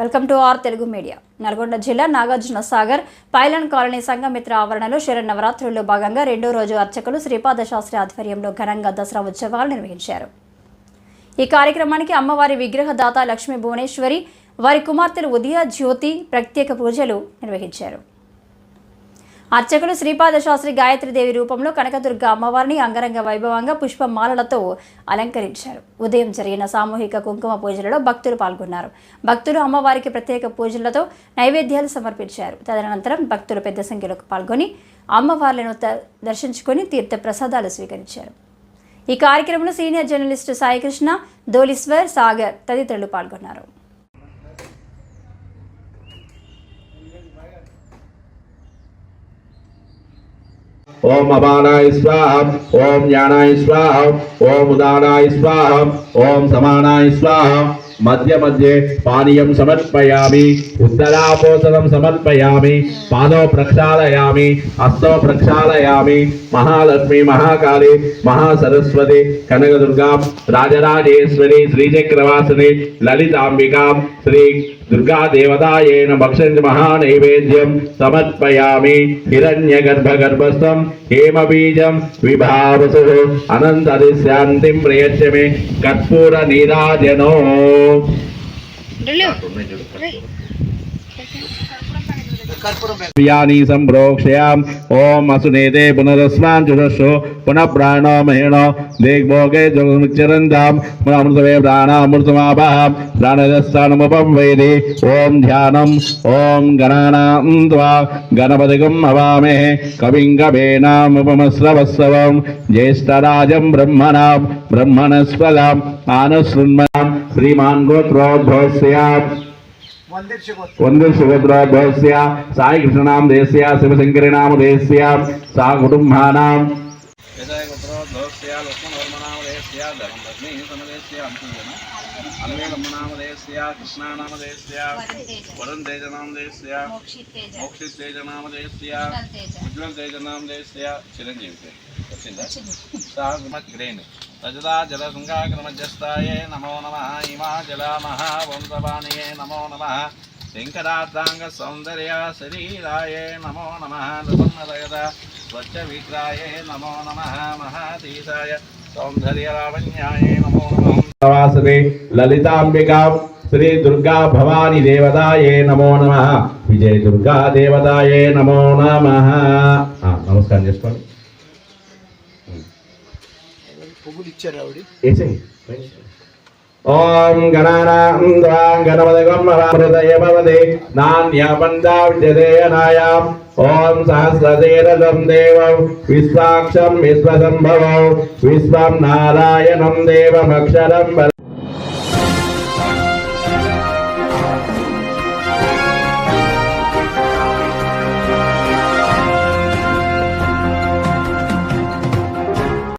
Welcome to our Telugu media. Nalgonda జిల్లా Nagarjuna Sagar pylon colony Sanghamitra ఆవరణలో శరన్నవరాత్రుల్లో భాగంగా రెండో రోజు అర్చకులు శ్రీపాద శాస్త్రి ఆధ్వర్యంలో ఘనంగా దసరా ఉత్సవాలు నిర్వహించారు. ఈ కార్యక్రమానికి అమ్మవారి విగ్రహదాత లక్ష్మీ భువనేశ్వరి వారి కుమార్తెలు ఉదయ జ్యోతి ప్రత్యేక పూజలు నిర్వహించారు. అర్చకులు శ్రీపాద శాస్త్రి గాయత్రీదేవి రూపంలో కనకదుర్గ అమ్మవారిని అంగరంగ వైభవంగా పుష్పమాలలతో అలంకరించారు. ఉదయం జరిగిన సామూహిక కుంకుమ పూజలలో భక్తులు పాల్గొన్నారు. భక్తులు అమ్మవారికి ప్రత్యేక పూజలతో నైవేద్యాలు సమర్పించారు. తదనంతరం భక్తులు పెద్ద సంఖ్యలో పాల్గొని అమ్మవార్లను దర్శించుకొని తీర్థ ప్రసాదాలు స్వీకరించారు. ఈ కార్యక్రమంలో సీనియర్ జర్నలిస్టు సాయికృష్ణ దోలీశ్వర్ సాగర్ తదితరులు పాల్గొన్నారు. ఓం అపానాయ స్వాహ ఓం జ్ఞానాయ స్వాహ ఓం ఉదానాయ స్వాహ ఓం సమానాయ స్వాహ. మధ్య మధ్య పానీయం సమర్పయామి ఉత్తరాపోసనం సమర్పయామి పాదవ ప్రక్షాళయామి అస్తవ ప్రక్షాళయామి మహాలక్ష్మి మహాకాళి మహాసరస్వతి కనకదుర్గా రాజరాజేశ్వరి శ్రీచక్రవాసిని లలితాంబికాం శ్రీ దుర్గా దేవతాయేన భక్షంతి మహానైవేద్యం సమర్పయామి హిరణ్య గర్భ గర్భస్థం హేమబీజం విభావసు అనంతరి శాంతిం ప్రయచ్చ కర్పూర నీరాజనో. Valeu. Valeu. प्रियानी संप्रोक्षयाम ओम असुनेते पुनरस्मान चुरस्व पुनः प्राण महेण दिग्भोगे जगमिचरन्दाम पुनमृतवे प्राणामृतमापहाम प्राणदस्थानमुपवेदे ओम ध्यानम ओम गणानां त्वा गणपतिगं हवामहे कविं कवीनामुपमस्रवस्रवं ज्येष्ठराजं ब्रह्मणां ब्रह्मणस्पदाम् आनशृण्मनां श्रीमान गोत्रोद्भवस्याम् వందే సుభద్రాభ్యస్య సాయి కృష్ణనామ దేశ్య శివశంకరి దేశ్య సా కుటుంబానాం అన్వేలమ్మనామధేయస్య కృష్ణానామధేయస్య వరుణ్ తేజనామధేయస్య మోక్షిత్ తేజనామధేయస్య ఉజ్వల్ తేజనామధేయస్య చిరంజీవి. వచ్చిందా సాగ్రేణు రజతా జలశృంగాగ్రమధ్యస్థాయే నమో నమ ఇమా జలామహ వంశవాణియే నమో నమ శంకరార్థాంగ సౌందర్య శరీరాయ నమో నమ నృపన్నరయద స్వచ్ఛ విగ్రాయే నమో నమ మహాతీసాయ సౌందర్య లావణ్యాయే నమో నమ లలితాంబికా శ్రీ దుర్గా భవాని దేవతాయే నమో నమ విజయ దుర్గా దేవతాయే నమో నమ నమస్కారం చేసుకోండి పువ్వులు ఇచ్చారు ఆవిడ ఓం గణానాం ద్వా గణపతిగం హృదయ భవతి నాణ్యబంధా విద్యదేయనాయాం ఓం సహస్రదేరథం దేవం విశ్వాక్షం విశ్వసంభవం. విశ్వం నారాయణం దేవమక్షరం